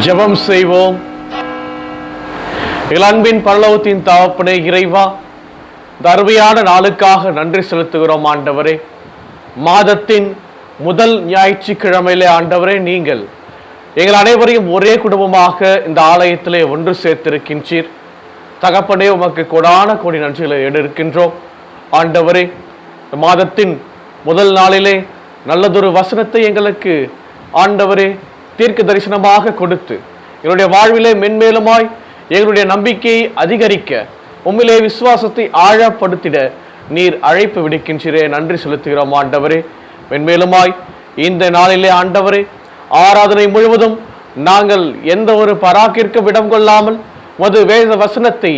ஜெபம் செய்வோம். இளன்பின் பல்லவத்தின் தகப்பனே இறைவா இந்த அருமையான நாளுக்காக நன்றி செலுத்துகிறோம் ஆண்டவரே. மாதத்தின் முதல் ஞாயிற்றுக்கிழமையிலே ஆண்டவரே நீங்கள் எங்கள் அனைவரையும் ஒரே குடும்பமாக இந்த ஆலயத்திலே ஒன்று சேர்த்திருக்கின்றீர். தகப்பனே உமக்கு கொடான கோடி நன்றிகளை எடுக்கின்றோம். ஆண்டவரே மாதத்தின் முதல் நாளிலே நல்லதொரு வசனத்தை எங்களுக்கு ஆண்டவரே தீர்க்க தரிசனமாக கொடுத்து எங்களுடைய வாழ்விலே மென்மேலுமாய் எங்களுடைய நம்பிக்கையை அதிகரிக்க உம்மிலே விசுவாசத்தை ஆழப்படுத்திட நீர் அழைப்பு விடுக்கின்றீரே. நன்றி செலுத்துகிறோம் ஆண்டவரே. மென்மேலுமாய் இந்த நாளிலே ஆண்டவரே ஆராதனை முழுவதும் நாங்கள் எந்த ஒரு பராக்கிற்கு விடம் கொள்ளாமல் மது வேத வசனத்தை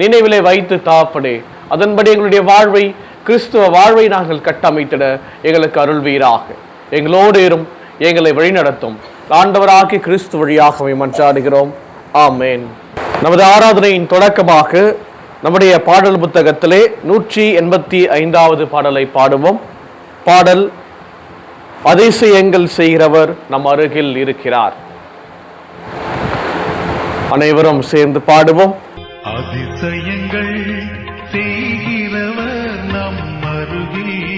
நினைவிலே வைத்து தாப்படே அதன்படி எங்களுடைய வாழ்வை கிறிஸ்துவ வாழ்வை நாங்கள் கட்டமைத்திட எங்களுக்கு அருள்வீராக. எங்களோடு இரும் எங்களை வழிநடத்தும். ஆண்டவராகி கிறிஸ்து வழியாகவே மன்றாடுகிறோம். ஆமேன். நமது ஆராதனையின் தொடக்கமாக நம்முடைய பாடல் புத்தகத்திலே நூற்றி எண்பத்தி ஐந்தாவது பாடலை பாடுவோம். பாடல் அதிசயங்கள் செய்கிறவர் நம் அருகில் இருக்கிறார் அனைவரும் சேர்ந்து பாடுவோம். அதிசயங்கள் செய்கிறவர் நம் அருகில்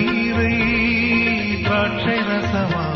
வெறும் தண்ணீரை திராட்சை ரசமாய்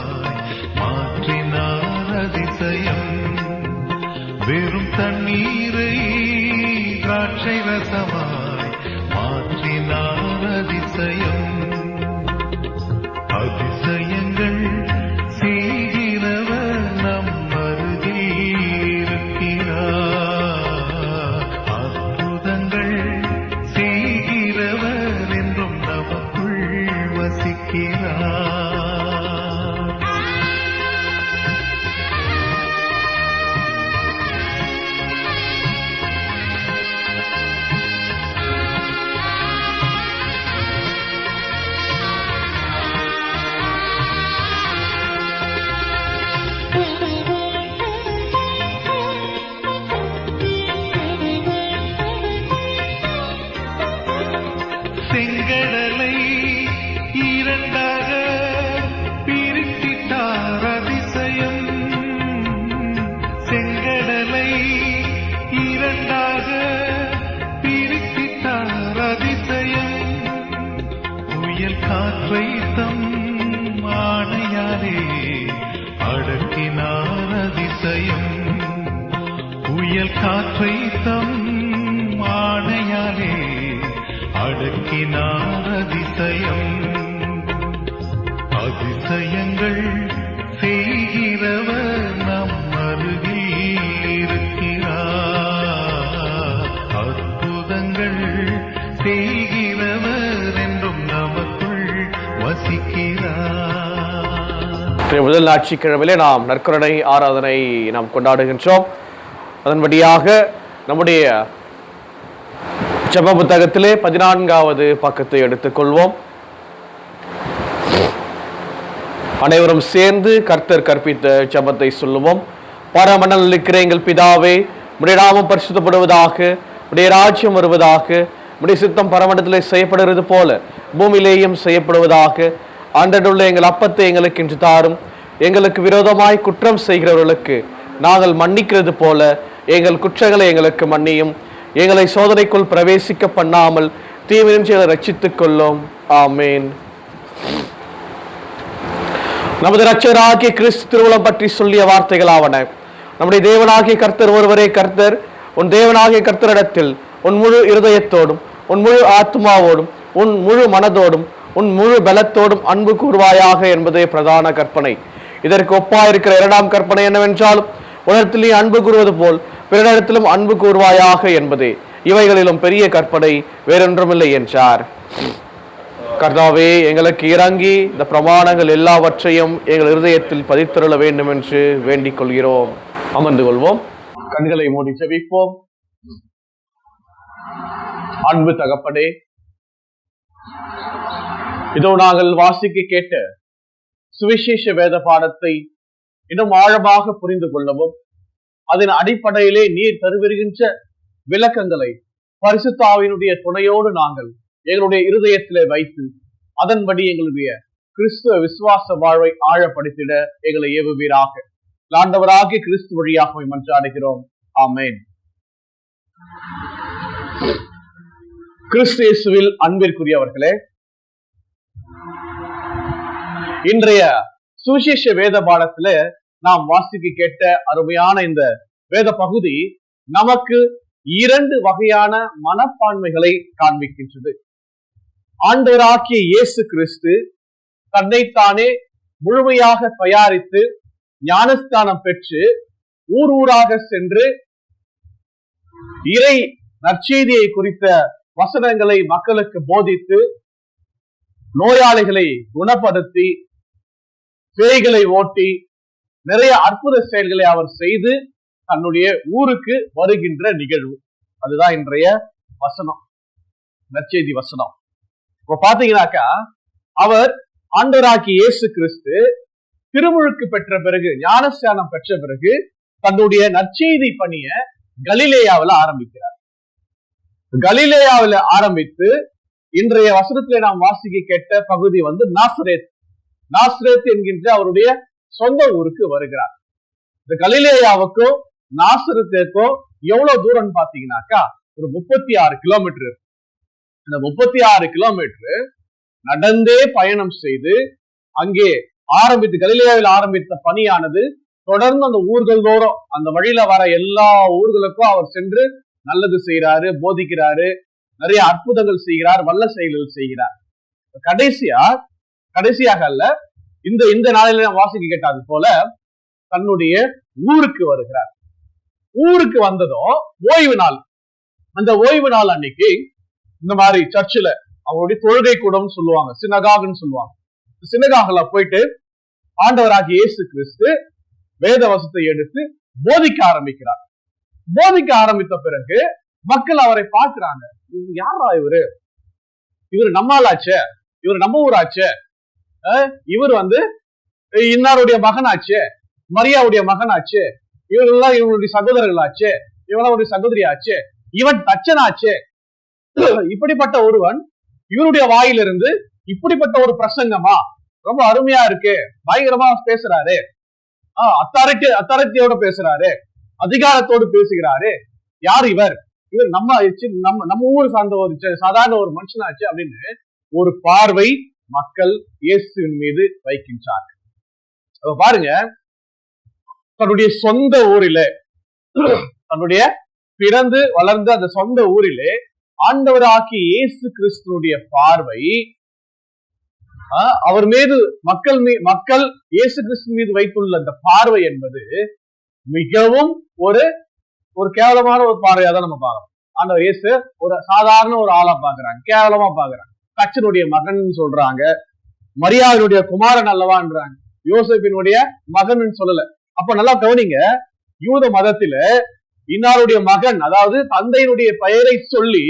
அதிசயங்கள் செய்கிறவர் நம் அருகில் இருக்கிறார் அற்புதங்கள் செய்கிறவர் என்றும் நமக்குள் வசிக்கிறார். முதல் ஞாயிற்றுக்கிழமையிலே நாம் நற்கருணை ஆராதனை நாம் கொண்டாடுகின்றோம். அதன்படியாக நம்முடைய ஜப புத்தகத்திலே பதினான்காவது பக்கத்தை எடுத்துக்கொள்வோம். அனைவரும் சேர்ந்து கர்த்தர் கற்பித்த ஜபத்தை சொல்லுவோம். பரமணல் இருக்கிற எங்கள் பிதாவே உடைய நாமம் பரிசுத்தப்படுவதாக உடைய ராஜ்யம் வருவதாக உடைய சித்தம் பரமணத்தில் செய்யப்படுகிறது போல பூமியிலேயும் செய்யப்படுவதாக அன்றடுள்ள எங்கள் அப்பத்தை எங்களுக்கு இன்று தாரும். எங்களுக்கு விரோதமாய் குற்றம் செய்கிறவர்களுக்கு நாங்கள் மன்னிக்கிறது போல எங்கள் குற்றங்களை எங்களுக்கு மன்னியும். எங்களை சோதனைக்குள் பிரவேசிக்க பண்ணாமல் தீவிரம் தீவினின்றி ரட்சித்துக் கொள்ளும். ஆமேன். நமது ரட்சகராகிய கிறிஸ்து திருவுளம் பற்றி சொல்லிய வார்த்தைகளாவன நம்முடைய தேவனாகிய கர்த்தர் ஒருவரே கர்த்தர். உன் தேவனாகிய கர்த்தரிடத்தில் உன் முழு இருதயத்தோடும் உன் முழு ஆத்மாவோடும் உன் முழு மனதோடும் உன் முழு பலத்தோடும் அன்பு கூறுவாயாக என்பதே பிரதான கற்பனை. இதற்கு ஒப்பாயிருக்கிற இரண்டாம் கற்பனை என்னவென்றால் உலகத்தில் அன்பு கூறுவது போல் பிறரிடத்திலும் அன்பு கூறுவாயாக என்பதே. இவைகளிலும் பெரிய கற்பனை வேறொன்றுமில்லை என்றார். கர்த்தாவே எங்களுக்கு இறங்கி இந்த பிரமாணங்கள் எல்லாவற்றையும் எங்கள் இருதயத்தில் பதித்தருள வேண்டும் என்று வேண்டிக் கொள்கிறோம். அமர்ந்து கொள்வோம். கண்களை மூடி செவிப்போம் அன்பு தகப்பனே இதோ நாங்கள் வாசிக்க கேட்ட சுவிசேஷ வேத பாடத்தை இன்னும் ஆழமாக புரிந்து கொள்ளவும் அதன் அடிப்படையிலே நீர் தருவிருகின்ற விளக்கங்களை பரிசுத்தாவினுடைய துணையோடு நாங்கள் எங்களுடைய இருதயத்திலே வைத்து அதன்படி எங்களுடைய கிறிஸ்துவ விசுவாச வாழ்வை ஆழப்படுத்திட எங்களை ஏவுவீராக. ஆண்டவராகிய கிறிஸ்து வழியாக மன்றாடுகிறோம். ஆமேன். கிறிஸ்து இயேசுவில் அன்பிற்குரியவர்களே இன்றைய சுவிசேஷ வேத பாடத்துல நாம் வாசிக்க கேட்ட அருமையான இந்த வேத பகுதி நமக்கு இரண்டு வகையான மனப்பான்மைகளை காண்பிக்கின்றது. ஆண்டவராகிய இயேசு கிறிஸ்து தன்னைத்தானே முழுமையாக தயாரித்து ஞானஸ்தானம் பெற்று ஊர் ஊராக சென்று இறை நற்செய்தியை குறித்த வசனங்களை மக்களுக்கு போதித்து நோயாளிகளை குணப்படுத்தி பேய்களை ஓட்டி நிறைய அற்புத செயல்களை அவர் செய்து தன்னுடைய ஊருக்கு வருகின்ற நிகழ்வு. அதுதான் இன்றைய வசனம். நற்செய்தி வசனம். இப்ப பாத்தீங்கன்னாக்கா அவர் ஆண்டவராகி இயேசு கிறிஸ்து திருமுழுக்கு பெற்ற பிறகு ஞானஸ்தானம் பெற்ற பிறகு தன்னுடைய நற்செய்தி பணிய கலிலேயாவில் ஆரம்பிக்கிறார். கலிலேயாவில் ஆரம்பித்து இன்றைய வசனத்திலே நாம் வாசிக்க கேட்ட பகுதி வந்து நாசரேத். நாசரேத் என்கின்ற அவருடைய சொந்த ஊருக்கு வருகிறார். இந்த கலிலேயாவுக்கும் நாசரத்துக்கும் எவ்வளவு தூரம் பாத்தீங்கன்னாக்கா ஒரு முப்பத்தி ஆறு கிலோமீட்டர் இந்த முப்பத்தி ஆறு கிலோமீட்டர் நடந்தே பயணம் செய்து அங்கே ஆரம்பித்து கலிலேயாவில் ஆரம்பித்த பணியானது தொடர்ந்து அந்த ஊர்கள் தோறும் அந்த வழியில வர எல்லா ஊர்களுக்கும் அவர் சென்று நல்லது செய்யறாரு போதிக்கிறாரு நிறைய அற்புதங்கள் செய்கிறார் வல்ல செயல்கள் செய்கிறார். கடைசியா கடைசியாக அல்ல இந்த இந்த நாளில வாசிக்க கேட்டாது போல தன்னுடைய ஊருக்கு வருகிறார். ஊருக்கு வந்ததும் ஓய்வு நாள். அந்த ஓய்வு நாள் அன்னைக்கு இந்த மாதிரி சர்ச்சில் அவருடைய தொழுகை கூடம்னு சொல்லுவாங்க சினகாகன்னு சொல்லுவாங்க. சினகாகல போயிட்டு ஆண்டவராகிய இயேசு கிறிஸ்து வேத வசத்தை எடுத்து போதிக்க ஆரம்பிக்கிறார். போதிக்க ஆரம்பித்த பிறகு மக்கள் அவரை பார்க்கிறாங்க இவரு யாரா இவரு? இவரு நம்மளாச்சே? இவர் நம்ம ஊராச்சே? அஹ் இவர் வந்து இன்னாருடைய மகனாச்சே? மரியாவுடைய மகனாச்சே? இவரெல்லாம் இவனுடைய சகோதரர்களாச்சே? இவனுடைய சகோதரி ஆச்சே இவன் தச்சனாச்சே? இப்படிப்பட்ட ஒருவன் இவருடைய வாயிலிருந்து இப்படிப்பட்ட ஒரு பிரசங்கமா? ரொம்ப அருமையா இருக்கு. பயங்கரமா பேசுறாரு. ஆஹ் அத்தாரிட்டி அத்தாரிட்டியோட பேசுறாரு. அதிகாரத்தோடு பேசுகிறாரு. யார் இவர்? இவர் நம்ம நம்ம நம்ம ஊர் சார்ந்த ஒரு சாதாரண ஒரு மனுஷனாச்சு அப்படின்னு ஒரு பார்வை மக்கள் இயேசுவின் மீது வைக்கின்றார். அப்ப பாருங்க. தன்னுடைய சொந்த ஊரிலே தன்னுடைய பிறந்து வளர்ந்த அந்த சொந்த ஊரிலே ஆண்டவராகிய இயேசு கிறிஸ்துனுடைய பார்வை ஆஹ், அவர் மீது மக்கள் மக்கள் இயேசு கிறிஸ்து மீது வைத்துள்ள அந்த பார்வை என்பது மிகவும் ஒரு ஒரு கேவலமான ஒரு பார்வையா தான் நம்ம பார்க்கணும் ஆண்டவர் இயேசு ஒரு சாதாரண ஒரு ஆளா பாக்குறாங்க கேவலமா பாக்குறாங்க தச்சனுடைய மகன் சொல்றாங்க மரியாதையுடைய குமாரன் அல்லவான்றாங்க. யோசிப்பினுடைய மகன் சொல்லல. அப்ப நல்லா கவனிங்க யூத மதத்தில இன்னாருடைய மகன் அதாவது தந்தையினுடைய பெயரை சொல்லி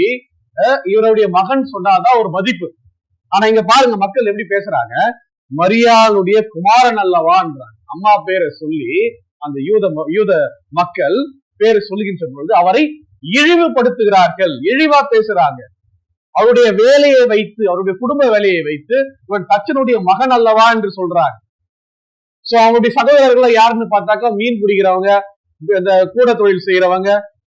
அஹ், இவருடைய மகன் சொன்னாதான் ஒரு மதிப்பு. ஆனா இங்க பாருங்க மக்கள் எப்படி பேசுறாங்க? மரியாளுடைய குமாரன் அல்லவான்றாங்க. அம்மா பேரை சொல்லி அந்த யூத ம- யூத மக்கள் பேரை சொல்லுகின்ற பொழுது அவரை இழிவுபடுத்துகிறார்கள் இழிவா பேசுறாங்க. அவருடைய வேலையை வைத்து அவருடைய குடும்ப வேலையை வைத்து இவன் தச்சனுடைய மகன் அல்லவா என்று சொல்றாங்க. சோ அவனுடைய சகோதரர்களை யாருன்னு பார்த்தாக்கா மீன் பிடிக்கிறவங்க இந்த கூட தொழில் செய்யறவங்க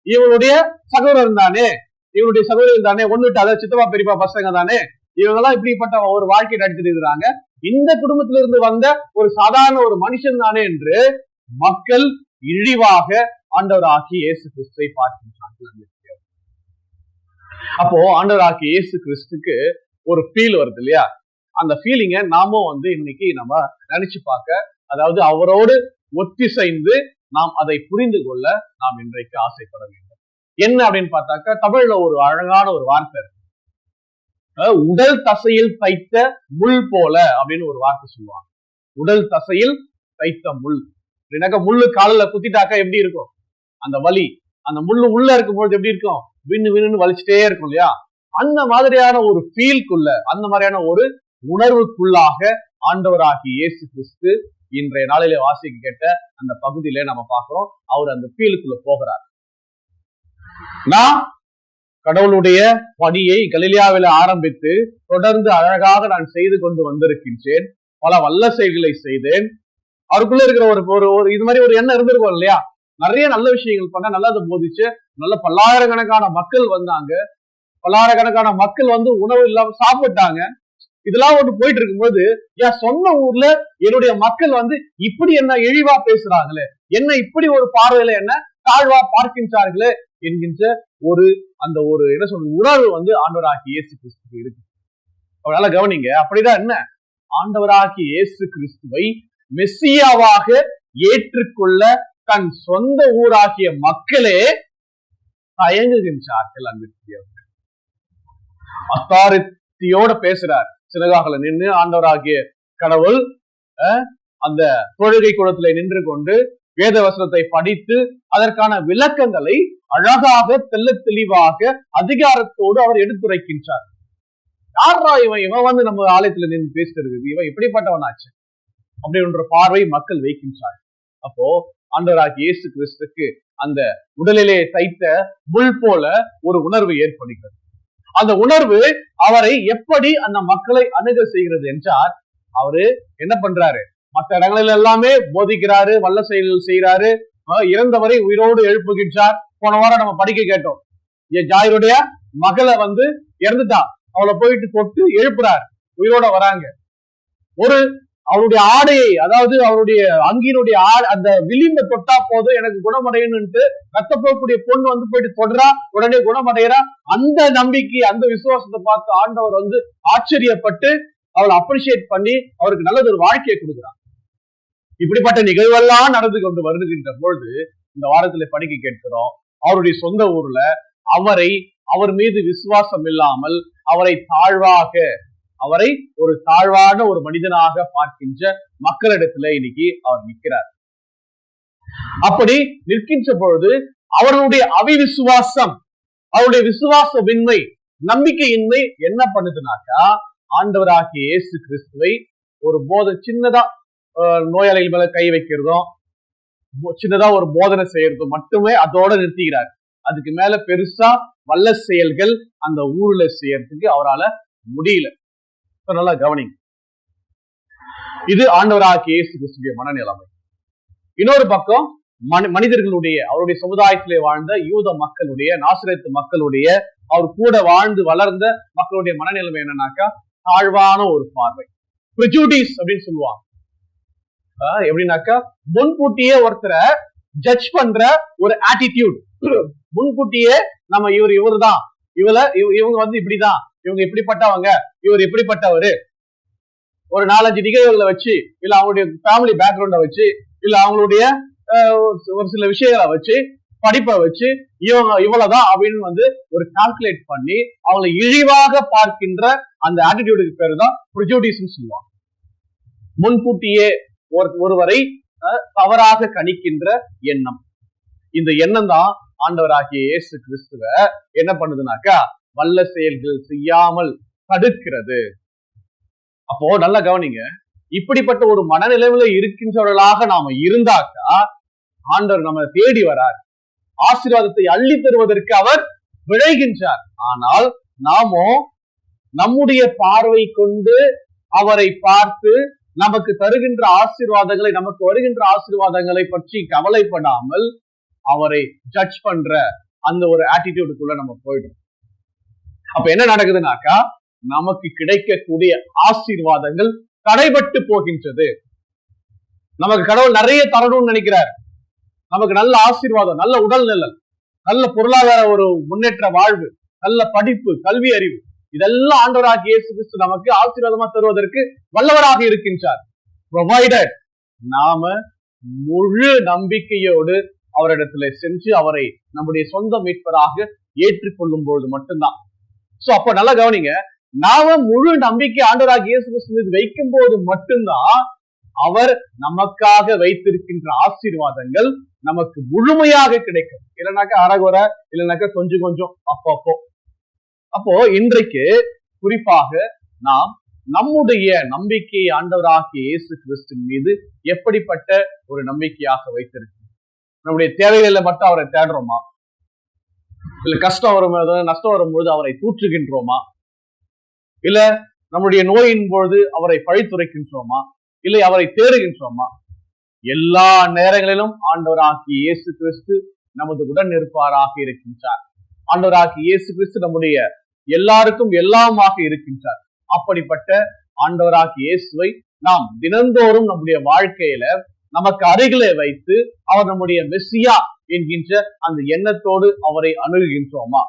இவனுடைய சகோதரன் தானே. இவனுடைய சகோதரன் தானே. ஒண்ணுட்டு அதாவது சித்தப்பா பெரியப்பா பசங்க தானே. இவங்க எல்லாம் இப்படிப்பட்ட ஒரு வாழ்க்கை நடத்திட்டு இருக்கிறாங்க. இந்த குடும்பத்திலிருந்து வந்த ஒரு சாதாரண ஒரு மனுஷன் தானே என்று மக்கள் இழிவாக ஆண்டவர் ஆக்கி இயேசு கிறிஸ்துவை பார்க்கின்றார்கள் அப்போ ஆண்டவர் ஆக்கி இயேசு கிறிஸ்துக்கு ஒரு ஃபீல் வருது இல்லையா? அந்த ஃபீலிங்க நாமும் வந்து இன்னைக்கு நம்ம நினைச்சு பார்க்க அதாவது அவரோடு ஒத்திசைந்து நாம் அதை புரிந்து கொள்ள நாம் இன்றைக்கு ஆசைப்பட வேண்டும். என்ன அப்படின்னு பார்த்தாக்கா தமிழ்ல ஒரு அழகான ஒரு வார்த்தை இருக்கு. உடல் தசையில் தைத்த முள் போல அப்படின்னு ஒரு வார்த்தை சொல்லுவாங்க. உடல் தசையில் தைத்த முள். அப்படின்னாக்கா முள்ளு காலில் குத்திட்டாக்கா எப்படி இருக்கும்? அந்த வலி. அந்த முள்ளு உள்ள இருக்கும்பொழுது எப்படி இருக்கும்? விண்ணு விண்ணுன்னு வலிச்சுட்டே இருக்கும் இல்லையா? அந்த மாதிரியான ஒரு ஃபீல்குள்ள அந்த மாதிரியான ஒரு உணர்வுக்குள்ளாக ஆண்டவராகி இயேசு கிறிஸ்து இன்றைய நாளிலே வாசிக்க கேட்ட அந்த பகுதியில நம்ம பார்க்கிறோம். அவர் அந்த ஃபீலுக்குள்ள போகிறார். நான் கடவுளுடைய பணியை கலிலியாவில ஆரம்பித்து தொடர்ந்து அழகாக நான் செய்து கொண்டு வந்திருக்கின்றேன். பல வல்ல செயல்களை செய்தேன். அவருக்குள்ள இருக்கிற ஒரு ஒரு ஒரு இது மாதிரி ஒரு எண்ணம் இருந்திருக்கும் இல்லையா? நிறைய நல்ல விஷயங்கள் பண்ண நல்லா அதை போதிச்சு நல்ல பல்லாயிரக்கணக்கான மக்கள் வந்தாங்க. பல்லாயிரக்கணக்கான மக்கள் வந்து உணவு இல்லாம சாப்பிட்டாங்க. இதெல்லாம் ஒன்று போயிட்டு இருக்கும்போது என் சொந்த ஊர்ல என்னுடைய மக்கள் வந்து இப்படி என்ன இழிவா பேசுறாங்களே? என்ன இப்படி ஒரு பார்வையில என்ன தாழ்வா பார்க்கின்றார்களே? என்கின்ற ஒரு அந்த ஒரு என்ன சொல்ற உணர்வு வந்து ஆண்டவராகி இயேசு கிறிஸ்துக்கு இருக்கு. அவனால கவனிங்க அப்படிதான் என்ன? ஆண்டவராகி இயேசு கிறிஸ்துவை மெஸ்ஸியாவாக ஏற்றுக்கொள்ள தன் சொந்த ஊராகிய மக்களே தயங்குகின்றார்கள் அன்பிற்குரியவர்கள் அத்தாரிட்டியோட பேசுறார். சினகாகல நின்று ஆண்டவராகிய கடவுள் அந்த தொழுகை குளத்துல நின்று கொண்டு வேத வசனத்தை படித்து அதற்கான விளக்கங்களை அழகாக தெல்ல தெளிவாக அதிகாரத்தோடு அவர் எடுத்துரைக்கின்றார். யாரா இவன்? இவன் வந்து நம்ம ஆலயத்துல நின்று பேசுறது இவன் எப்படிப்பட்டவனாச்சு? அப்படின்ற பார்வை மக்கள் வைக்கின்றார் அப்போ ஆண்டவராகிய இயேசு கிறிஸ்துக்கு அந்த உடலிலே தைத்த முள் போல ஒரு உணர்வு ஏற்படுகிறது. அந்த உணர்வு அவரை எப்படி அந்த மக்களை அணுக செய்கிறது என்றால் அவரு என்ன பண்றாரு? மற்ற இடங்களில் எல்லாமே போதிக்கிறாரு வல்ல செயல்கள் செய்யறாரு இறந்தவரை உயிரோடு எழுப்புகின்றார். போன வாரம் நம்ம படிக்க கேட்டோம். என் ஜாயருடைய மகளை வந்து இறந்துட்டா அவளை போயிட்டு தொட்டு எழுப்புறாரு. உயிரோட வராங்க. ஒரு அவருடைய ஆடையை அதாவது அவருடைய அங்கியினுடைய அந்த விளிம்ப தொட்டா போதும் எனக்கு குணமடையணும்ட்டு ரத்த போகக்கூடிய பொண்ணு வந்து போயிட்டு தொடரா உடனே குணமடைகிறா அந்த நம்பிக்கை அந்த விசுவாசத்தை பார்த்து ஆண்டவர் வந்து ஆச்சரியப்பட்டு அவளை அப்ரிசியேட் பண்ணி அவருக்கு நல்லது ஒரு வாழ்க்கையை கொடுக்குறார். இப்படிப்பட்ட நிகழ்வெல்லாம் நடந்து கொண்டு வருகின்ற பொழுது இந்த வாரத்துல படிக்க கேட்கிறோம். அவருடைய சொந்த ஊர்ல அவரை அவர் மீது விசுவாசம் இல்லாமல் அவரை தாழ்வாக அவரை ஒரு தாழ்வான ஒரு மனிதனாக பார்க்கின்ற மக்களிடத்துல இன்னைக்கு அவர் நிற்கிறார். அப்படி நிற்கின்ற பொழுது அவர்களுடைய அவிவிசுவாசம் அவருடைய விசுவாசமின்மை நம்பிக்கையின்மை என்ன பண்ணுதுனாக்கா ஆண்டவராகிய இயேசு கிறிஸ்துவை ஒரு போத சின்னதா நோயாளிகள் மேல கை வைக்கிறதும் சின்னதா ஒரு போதனை செய்யறதும் மட்டுமே அதோட நிறுத்திக்கிறார். அதுக்கு மேல பெருசா வல்ல செயல்கள் அந்த ஊர்ல செய்யறதுக்கு அவரால முடியல. நல்லா கவனிங்க. இது ஆண்டவராகிய இயேசு கிறிஸ்துடைய மனநிலைமை. இன்னொரு பக்கம் மனி- மனிதர்களுடைய அவருடைய சமுதாயத்திலே வாழ்ந்த யூத மக்களுடைய நாசிரத்து மக்களுடைய அவர் கூட வாழ்ந்து வளர்ந்த மக்களுடைய மனநிலைமை என்னன்னாக்கா தாழ்வான ஒரு பார்வை. ப்ரிஜூடிஸ் அப்படின்னு சொல்லுவாங்க. ஆஹ் எப்படின்னாக்கா முன்கூட்டியே ஒருத்தரை ஜட்ஜ் பண்ற ஒரு ஆட்டிடியூட் முன்கூட்டியே நம்ம இவர் இவர்தான். இவள இவங்க வந்து இப்படிதான். இவங்க இப்படிப்பட்டவங்க இவர் இப்படிப்பட்டவரு. ஒரு நாலஞ்சு நிகழ்வுகளை வச்சு இல்ல அவங்களுடைய ஃபேமிலி பேக்ரவுண்ட வச்சு இல்ல அவங்களுடைய ஒரு- சில விஷயங்களை வச்சு படிப்பை வச்சு இவங்க இவ்வளவுதான் அப்படின்னு வந்து ஒரு கால்குலேட் பண்ணி அவங்களை இழிவாக பார்க்கின்ற அந்த ஆட்டிடியூடுக்கு பேரு தான் ப்ரிஜூடிஸ்னு சொல்லுவாங்க. முன்கூட்டியே ஒரு- ஒருவரை அஹ், தவறாக கணிக்கின்ற எண்ணம். இந்த எண்ணம் தான் ஆண்டவராகிய இயேசு கிறிஸ்துவ என்ன பண்ணுதுனாக்கா வல்ல செயல்கள் செய்யாமல் தடுக்கிறது. அப்போ நல்லா கவனிங்க. இப்படிப்பட்ட ஒரு மனநிலையில இருக்கின்றவர்களாக நாம இருந்தாக்கா ஆண்டவர் நம்ம தேடி வரார். ஆசீர்வாதத்தை அள்ளி தருவதற்கு அவர் விழைகின்றார். ஆனால் நாமோ நம்முடைய பார்வை கொண்டு அவரை பார்த்து நமக்கு தருகின்ற ஆசீர்வாதங்களை நமக்கு வருகின்ற ஆசீர்வாதங்களை பற்றி கவலைப்படாமல் அவரை ஜட்ஜ் பண்ற அந்த ஒரு ஆட்டிடியூடுக்குள்ள நம்ம போயிடும். அப்ப என்ன நடக்குதுனாக்கா நமக்கு கிடைக்கக்கூடிய ஆசீர்வாதங்கள் தடைபட்டு போகின்றது. நமக்கு கடவுள் நிறைய தரணும்னு நினைக்கிறார். நமக்கு நல்ல ஆசீர்வாதம் நல்ல உடல் நிழல் நல்ல பொருளாதார ஒரு முன்னேற்ற வாழ்வு நல்ல படிப்பு கல்வி அறிவு இதெல்லாம் ஆண்டவராக இயேசு கிறிஸ்து நமக்கு ஆசீர்வாதமா தருவதற்கு வல்லவராக இருக்கின்றார். ப்ரொவைடட் நாம முழு நம்பிக்கையோடு அவரிடத்துல சென்று அவரை நம்முடைய சொந்த மீட்பராக ஏற்றுக்கொள்ளும் பொழுது மட்டும்தான். சோ அப்ப நல்லா கவனிங்க. நாம முழு நம்பிக்கை ஆண்டராக இயேசு கிறிஸ்து வைக்கும் போது மட்டும்தான் அவர் நமக்காக வைத்திருக்கின்ற ஆசீர்வாதங்கள் நமக்கு முழுமையாக கிடைக்கும். இல்லைனாக்கா அறகுற இல்லைனாக்கா கொஞ்சம் கொஞ்சம் அப்பப்போ அப்போ. இன்றைக்கு குறிப்பாக நாம் நம்முடைய நம்பிக்கையை ஆண்டவராகிய இயேசு கிறிஸ்துவின் மீது எப்படிப்பட்ட ஒரு நம்பிக்கையாக வைத்திருக்கிறோம்? நம்முடைய தேவைகளில் மட்டும் அவரை தேடுறோமா? இல்ல கஷ்டம் வரும்போது நஷ்டம் வரும்போது அவரை தூற்றுகின்றோமா? இல்ல நம்முடைய நோயின் பொழுது அவரை பழித்துரைக்கின்றோமா? இல்லை அவரை தேடுகின்றோமா? எல்லா நேரங்களிலும் ஆண்டவராகிய இயேசு கிறிஸ்து நமது உடன் இருப்பாராக இருக்கின்றார். ஆண்டவராகிய இயேசு கிறிஸ்து நம்முடைய எல்லாருக்கும் எல்லாமாக இருக்கின்றார். அப்படிப்பட்ட ஆண்டவராகிய இயேசுவை நாம் தினந்தோறும் நம்முடைய வாழ்க்கையில நமக்கு அருகிலே வைத்து அவர் நம்முடைய மெஸ்ஸியா என்கின்ற அந்த எண்ணத்தோடு அவரை அணுகுகின்றோமா?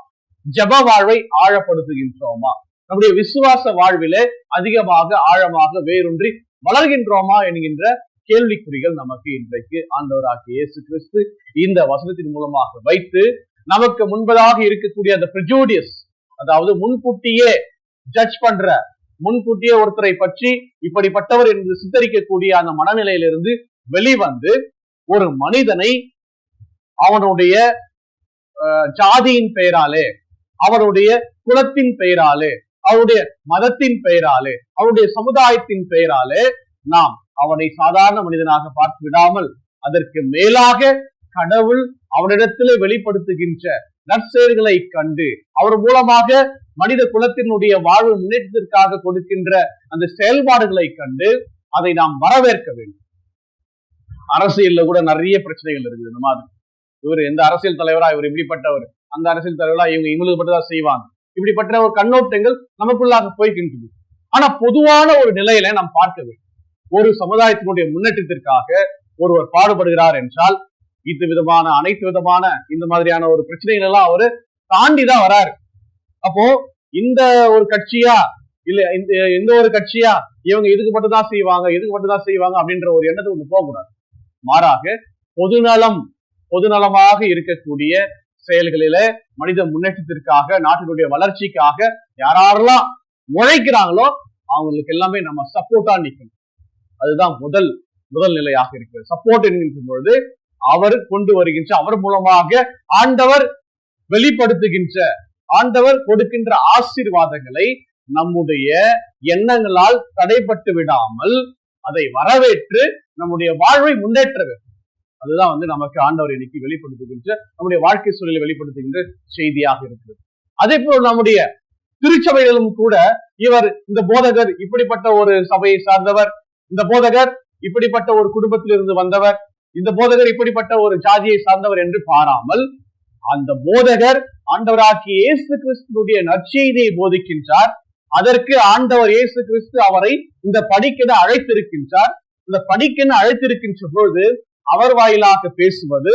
ஜப வாழ்வை ஆழப்படுத்துகின்றோமா? நம்முடைய விசுவாச வாழ்விலே அதிகமாக ஆழமாக வேரூன்றி வளர்கின்றோமா என்கின்ற கேள்விக்குறிகள் நமக்கு இன்றைக்கு ஆண்டவராகிய இயேசு கிறிஸ்து இந்த வசனத்தின் மூலமாக வைத்து நமக்கு முன்பதாக இருக்கக்கூடிய அந்த ப்ரிஜூடியஸ் அதாவது முன்கூட்டியே ஜட்ஜ் பண்ற முன்கூட்டியே ஒருத்தரை பற்றி இப்படிப்பட்டவர் என்று சித்தரிக்கக்கூடிய அந்த மனநிலையிலிருந்து வெளிவந்து ஒரு மனிதனை அவனுடைய அஹ், ஜாதியின் பெயராலே அவனுடைய குலத்தின் பெயராலே அவருடைய மதத்தின் பெயராலே அவருடைய சமுதாயத்தின் பெயராலே நாம் அவனை சாதாரண மனிதனாக பார்த்து விடாமல் அதற்கு மேலாக கடவுள் அவனிடத்திலே வெளிப்படுத்துகின்ற நற்செயல்களை கண்டு அவர் மூலமாக மனித குலத்தினுடைய வாழ்வு முன்னேற்றத்திற்காக கொடுக்கின்ற அந்த செயல்பாடுகளை கண்டு அதை நாம் வரவேற்க வேண்டும். அரசியல்ல கூட நிறைய பிரச்சனைகள் இருக்குது இந்த மாதிரி. இவர் எந்த அரசியல் தலைவரா இவர் இப்படிப்பட்டவர். அந்த அரசியல் தலைவரா இவங்க இவங்களுக்கு மட்டும்தான் செய்வாங்க. இப்படிப்பட்ட ஒரு கண்ணோட்டங்கள் நமக்குள்ளாக போய்கின்றது ஆனா பொதுவான ஒரு நிலையில நாம் பார்க்க வேண்டும். ஒரு சமுதாயத்தினுடைய முன்னேற்றத்திற்காக ஒருவர் பாடுபடுகிறார் என்றால் இது விதமான அனைத்து விதமான இந்த மாதிரியான ஒரு பிரச்சனைகள் எல்லாம் அவரு தாண்டிதான் வராரு. அப்போ இந்த ஒரு கட்சியா இல்ல இந்த எந்த ஒரு கட்சியா இவங்க இதுக்கு மட்டும் தான் செய்வாங்க இதுக்கு மட்டும் தான் செய்வாங்க அப்படின்ற ஒரு எண்ணத்துக்கு ஒண்ணு போகக்கூடாது. மாறாக பொதுநலம் பொதுநலமாக இருக்கக்கூடிய செயல்களில மனித முன்னேற்றத்திற்காக நாட்டினுடைய வளர்ச்சிக்காக யாரெல்லாம் உழைக்கிறாங்களோ அவங்களுக்கு எல்லாமே நம்ம சப்போர்ட்டா நிக்கணும். அதுதான் முதல் முதல் நிலையாக இருக்கிறது. சப்போர்ட் என்கின்ற பொழுது அவர் கொண்டு வருகின்ற அவர் மூலமாக ஆண்டவர் வெளிப்படுத்துகின்ற ஆண்டவர் கொடுக்கின்ற ஆசீர்வாதங்களை நம்முடைய எண்ணங்களால் தடைப்பட்டு விடாமல் அதை வரவேற்று நம்முடைய வாழ்வை முன்னேற்ற வேண்டும். அதுதான் வந்து நமக்கு ஆண்டவர் இன்னைக்கு வெளிப்படுத்துகின்ற நம்முடைய வாழ்க்கை சூழலை வெளிப்படுத்துகின்ற செய்தியாக இருக்கிறது. அதே போல் நம்முடைய திருச்சபையிலும் கூட இவர் இந்த போதகர் இப்படிப்பட்ட ஒரு சபையை சார்ந்தவர் இந்த போதகர் இப்படிப்பட்ட ஒரு குடும்பத்திலிருந்து வந்தவர் இந்த போதகர் இப்படிப்பட்ட ஒரு ஜாதியை சார்ந்தவர் என்று பாராமல் அந்த போதகர் ஆண்டவராகிய இயேசு கிறிஸ்துடைய நற்செய்தியை போதிக்கின்றார். அதற்கு ஆண்டவர் இயேசு கிறிஸ்து அவரை இந்த படிக்கென அழைத்திருக்கின்றார். இந்த படிக்கென அழைத்திருக்கின்ற பொழுது அவர் வாயிலாக பேசுவது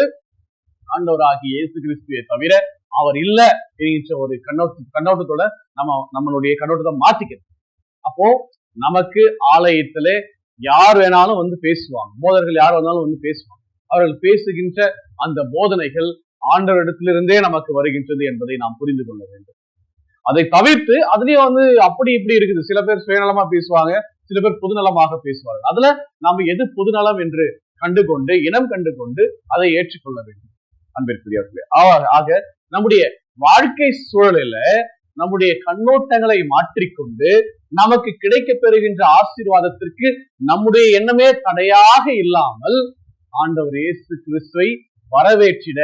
ஆண்டவராகிய இயேசு கிறிஸ்துவை தவிர அவர் இல்ல என்கின்ற ஒரு கண்ணோட்ட கண்ணோட்டத்தோட நம்ம நம்மளுடைய கண்ணோட்டத்தை மாத்திக்கணும். அப்போ நமக்கு ஆலயத்திலே யார் வேணாலும் வந்து பேசுவாங்க. போதர்கள் யார் வேணாலும் வந்து பேசுவாங்க. அவர்கள் பேசுகின்ற அந்த போதனைகள் ஆண்டவரிடத்திலிருந்தே நமக்கு வருகின்றது என்பதை நாம் புரிந்து கொள்ள வேண்டும். அதை தவிர்த்து அதுலயும் வந்து அப்படி இப்படி இருக்குது. சில பேர் சுயநலமா பேசுவாங்க சில பேர் பொதுநலமாக பேசுவார்கள். அதுல நாம எது பொதுநலம் என்று கண்டு கொண்டு இனம் கண்டு கொண்டு அதை ஏற்றுக்கொள்ள வேண்டும். அன்பிற்குரியவர்களே ஆக- நம்முடைய வாழ்க்கை சூழலில நம்முடைய கண்ணோட்டங்களை மாற்றிக்கொண்டு நமக்கு கிடைக்க பெறுகின்ற ஆசீர்வாதத்திற்கு நம்முடைய எண்ணமே தடையாக இல்லாமல் ஆண்டவர் இயேசு கிறிஸ்துவை வரவேற்றிட.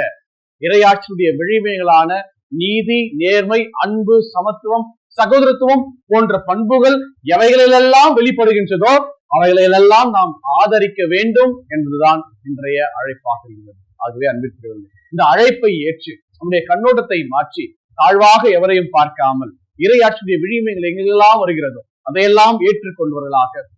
இறையாட்சியுடைய விழிமைகளான நீதி நேர்மை அன்பு சமத்துவம் சகோதரத்துவம் போன்ற பண்புகள் எவைகளிலெல்லாம் வெளிப்படுகின்றதோ அவைகளையெல்லாம் நாம் ஆதரிக்க வேண்டும் என்பதுதான் இன்றைய அழைப்பாக இருந்தது. ஆகவே அன்பிற்கு இந்த அழைப்பை ஏற்று நம்முடைய கண்ணோட்டத்தை மாற்றி தாழ்வாக எவரையும் பார்க்காமல் இறையாட்சியுடைய விழிமைகள் எங்கெல்லாம் வருகிறதோ அதையெல்லாம் ஏற்றுக்கொள்வர்களாக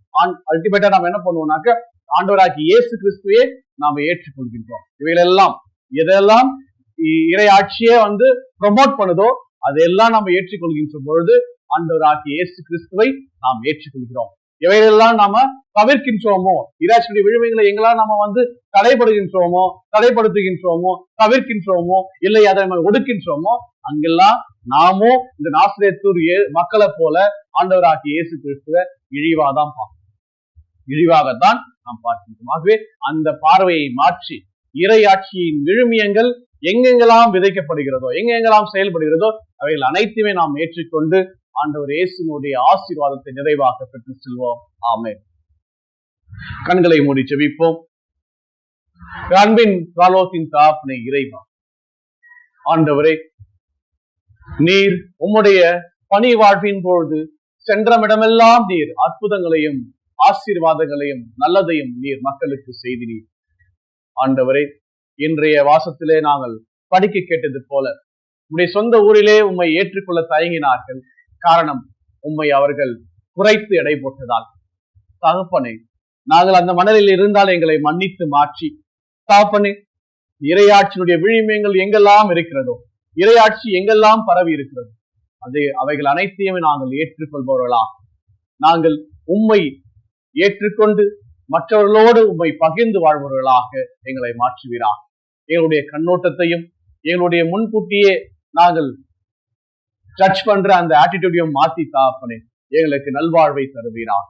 அல்டிமேட்டா நாம் என்ன பண்ணுவோம்னாக்க ஆண்டவராகி இயேசு கிறிஸ்துவே நாம ஏற்றுக்கொள்கின்றோம். இவைகளெல்லாம் எதெல்லாம் இ- வந்து ப்ரொமோட் பண்ணுதோ அதையெல்லாம் நம்ம ஏற்றுக்கொள்கின்ற பொழுது ஆண்டவராகி இயேசு கிறிஸ்துவை நாம் ஏற்றுக்கொள்கிறோம். இவைகளெல்லாம் நாம தவிர்க்கின்றோமோ? இராட்சியுடைய விழுமைகளை எங்கெல்லாம் நாம வந்து தடைபடுகின்றோமோ? தடைப்படுத்துகின்றோமோ? தவிர்க்கின்றோமோ? இல்லை அதை நம்ம ஒடுக்கின்றோமோ? அங்கெல்லாம் நாமும் இந்த நாசிரியத்தூர் மக்களை போல ஆண்டவராகிய இயேசு கிறிஸ்துவ இழிவாதான் பார்க்கணும் இழிவாகத்தான் நாம் பார்க்கின்றோம். ஆகவே அந்த பார்வையை மாற்றி இறையாட்சியின் விழுமியங்கள் எங்கெங்கெல்லாம் விதைக்கப்படுகிறதோ எங்கெங்கெல்லாம் செயல்படுகிறதோ அவைகள் அனைத்துமே நாம் ஏற்றுக்கொண்டு ஆண்டவர் இயேசுனுடைய ஆசீர்வாதத்தை நிறைவாக பெற்று செல்வோம். ஆமே கண்களை மூடி செவிப்போம் அன்பின் காலோத்தின் தாப்பனை இறைவா. ஆண்டவரே நீர் உம்முடைய பணி வாழ்வின் பொழுது சென்றமிடமெல்லாம் நீர் அற்புதங்களையும் ஆசீர்வாதங்களையும் நல்லதையும் நீர் மக்களுக்கு செய்தினீர். ஆண்டவரே இன்றைய வாசத்திலே நாங்கள் படிக்க கேட்டது போல உடைய சொந்த ஊரிலே உம்மை ஏற்றுக்கொள்ள தயங்கினார்கள். காரணம் உண்மை அவர்கள் குறைத்து எடை போட்டதால். தகப்பனே நாங்கள் அந்த மணலில் இருந்தால் எங்களை மன்னித்து மாற்றி. தகப்பனே இரையாட்சியினுடைய விழிமியங்கள் எங்கெல்லாம் இருக்கிறதோ இரையாட்சி எங்கெல்லாம் பரவி இருக்கிறது அது அவைகள் அனைத்தையுமே நாங்கள் ஏற்றுக்கொள்பவர்களா? நாங்கள் உண்மை ஏற்றுக்கொண்டு மற்றவர்களோடு உண்மை பகிர்ந்து வாழ்பவர்களாக எங்களை மாற்றுவீரா? எங்களுடைய கண்ணோட்டத்தையும் எங்களுடைய முன்கூட்டியே நாங்கள் ஜட்ஜ் பண்ற அந்த ஆட்டிடியூடையும் மாத்தி தாப்பனே எங்களுக்கு நல்வாழ்வை தருவீரான்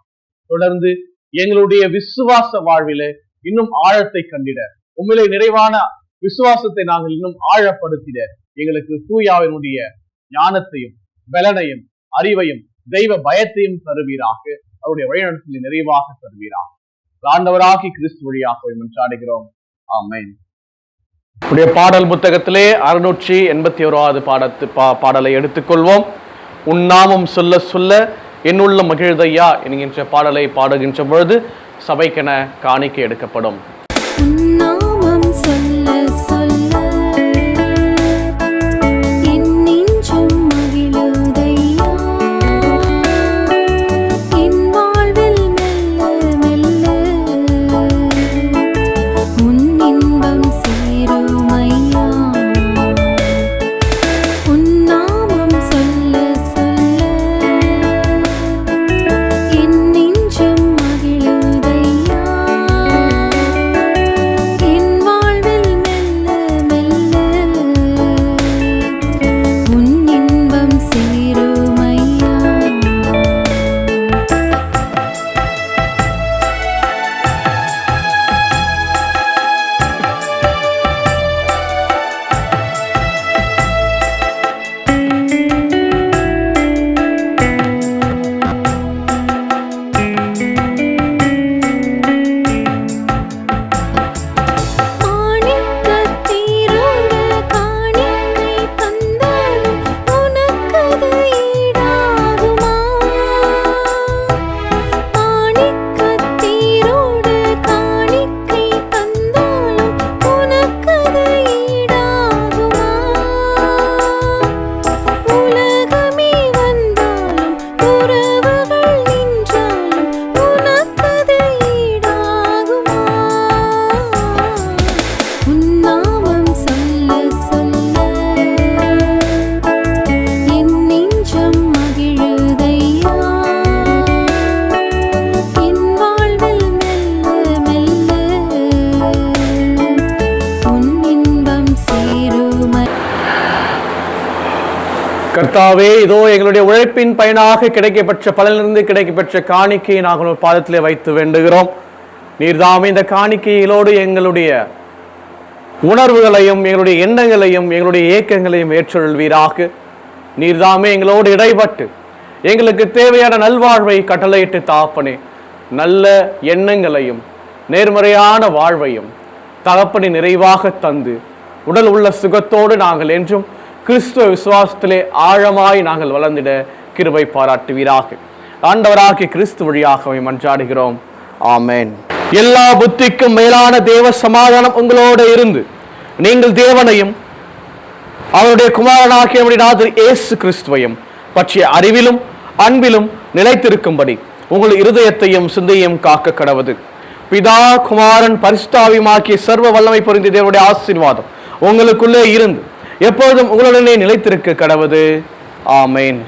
தொடர்ந்து எங்களுடைய விசுவாச வாழ்வில இன்னும் ஆழத்தை கண்டிட. உண்மையிலே நிறைவான விசுவாசத்தை நாங்கள் இன்னும் ஆழப்படுத்திட. எங்களுக்கு தூயாவினுடைய ஞானத்தையும் பலனையும் அறிவையும் தெய்வ பயத்தையும் தருவீராக. அவருடைய வழிநடத்தலை நிறைவாக தருவீராக. ஆண்டவராகி கிறிஸ்து வழியாக மன்றாடுகிறோம். ஆமேன். உடைய பாடல் புத்தகத்திலே அறுநூற்றி எண்பத்தி ஓராவது பாடத்து பா பாடலை எடுத்துக்கொள்வோம். உன் நாமம் சொல்ல சொல்ல என்னுள்ள மகிழ்தையா என்கின்ற பாடலை பாடுகின்ற பொழுது சபைக்கென காணிக்கை எடுக்கப்படும். கர்த்தாவே இதோ எங்களுடைய உழைப்பின் பயனாக கிடைக்கப்பெற்ற பலனிலிருந்து கிடைக்கப்பெற்ற காணிக்கையை நாங்கள் ஒரு பாதத்திலே வைத்து வேண்டுகிறோம். நீர்தாமே இந்த காணிக்கைகளோடு எங்களுடைய உணர்வுகளையும் எங்களுடைய எண்ணங்களையும் எங்களுடைய இயக்கங்களையும் ஏற்றுள்வீராக நீர்தாமே எங்களோடு இடைப்பட்டு எங்களுக்கு தேவையான நல்வாழ்வை கட்டளையிட்டு தாப்பனே. நல்ல எண்ணங்களையும் நேர்மறையான வாழ்வையும் தகப்பனை நிறைவாக தந்து உடல் உள்ள சுகத்தோடு நாங்கள் என்றும் கிறிஸ்துவ விசுவாசத்திலே ஆழமாய் நாங்கள் வளர்ந்திட கிருபை பாராட்டுவீராக. ஆண்டவராகிய கிறிஸ்து வழியாகவே மன்றாடுகிறோம். ஆமென். எல்லா புத்திக்கும் மேலான தேவ சமாதானம் உங்களோடு இருந்து நீங்கள் தேவனையும் அவருடைய குமாரனாகிய நாதர் இயேசு கிறிஸ்துவையும் பற்றிய அறிவிலும் அன்பிலும் நிலைத்திருக்கும்படி உங்கள் இருதயத்தையும் சிந்தையும் காக்க கடவுது. பிதா குமாரன் பரிசுத்தாவியுமாக்கிய சர்வ வல்லமை பொருந்திய தேவனுடைய ஆசீர்வாதம் உங்களுக்குள்ளே இருந்து எப்பொழுதும் உங்களுடனே நிலைத்திருக்க கடவுது ஆமேன்.